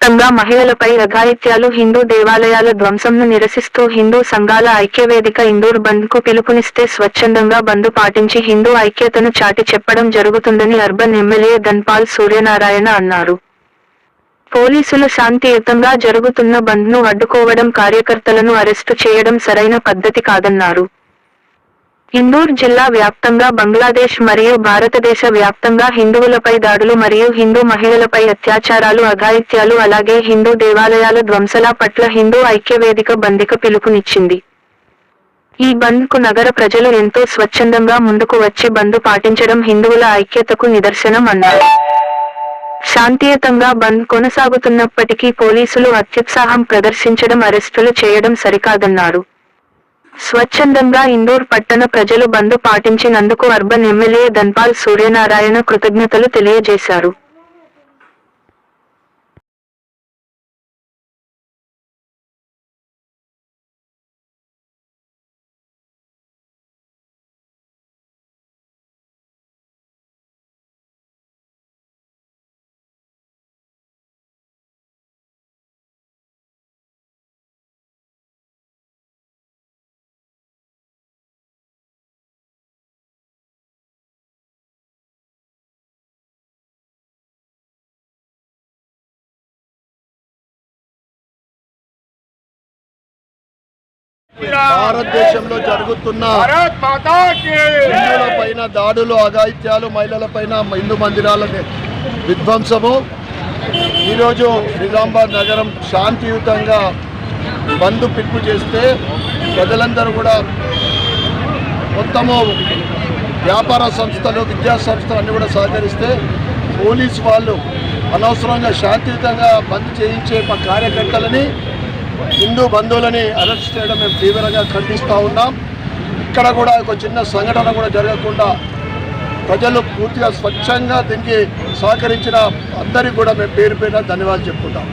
వ్యాప్తంగా మహిళలపై రఘాయిత్యాలు హిందూ దేవాలయాల ధ్వంసంను నిరసిస్తూ హిందూ సంఘాల ఐక్యవేదిక ఇందూర్ బంద్కు పిలుపునిస్తే స్వచ్ఛందంగా బంద్ పాటించి హిందూ ఐక్యతను చాటి చెప్పడం జరుగుతుందని అర్బన్ ఎమ్మెల్యే ధన్పాల్ సూర్యనారాయణ అన్నారు. పోలీసులు శాంతియుతంగా జరుగుతున్న బంద్ను అడ్డుకోవడం కార్యకర్తలను అరెస్టు చేయడం సరైన పద్ధతి కాదన్నారు. ఇందూర్ జిల్లా వ్యాప్తంగా బంగ్లాదేశ్ మరియు భారతదేశ వ్యాప్తంగా హిందువులపై దాడులు మరియు హిందూ మహిళలపై అత్యాచారాలు అఘాయిత్యాలు అలాగే హిందూ దేవాలయాల ధ్వంసల పట్ల హిందూ ఐక్యవేదిక బందిక పిలుపునిచ్చింది. ఈ బంద్కు నగర ప్రజలు ఎంతో స్వచ్ఛందంగా ముందుకు వచ్చి బంద్ పాటించడం హిందువుల ఐక్యతకు నిదర్శనం అన్నారు. శాంతియుతంగా బంద్ కొనసాగుతున్నప్పటికీ పోలీసులు అత్యుత్సాహం ప్రదర్శించడం అరెస్టులు చేయడం సరికాదన్నారు. స్వచ్ఛందంగా ఇందూర్ పట్టణ ప్రజలు బంద్ పాటించినందుకు అర్బన్ ఎమ్మెల్యే ధన్పాల్ సూర్యనారాయణ కృతజ్ఞతలు తెలియజేశారు. భారతదేశంలో జరుగుతున్న పైన దాడులు అఘాయిత్యాలు మహిళలపైన హిందూ మందిరాల విధ్వంసము. ఈరోజు నిజామాబాద్ నగరం శాంతియుతంగా బంధు పిలుపు చేస్తే ప్రజలందరూ కూడా మొత్తము వ్యాపార సంస్థలు విద్యా సంస్థలు అన్నీ కూడా సహకరిస్తే పోలీసు వాళ్ళు అనవసరంగా శాంతియుతంగా బంద్ చేయించే మా కార్యకర్తలని హిందూ బంధువులని అరెస్ట్ చేయడం మేము తీవ్రంగా ఖండిస్తూ ఉన్నాం. ఇక్కడ కూడా ఒక చిన్న సంఘటన కూడా జరగకుండా ప్రజలు పూర్తిగా స్వచ్ఛంగా దీనికి సహకరించిన అందరికీ కూడా మేము పేరు పేరు ధన్యవాదాలు చెప్పుకుంటాం.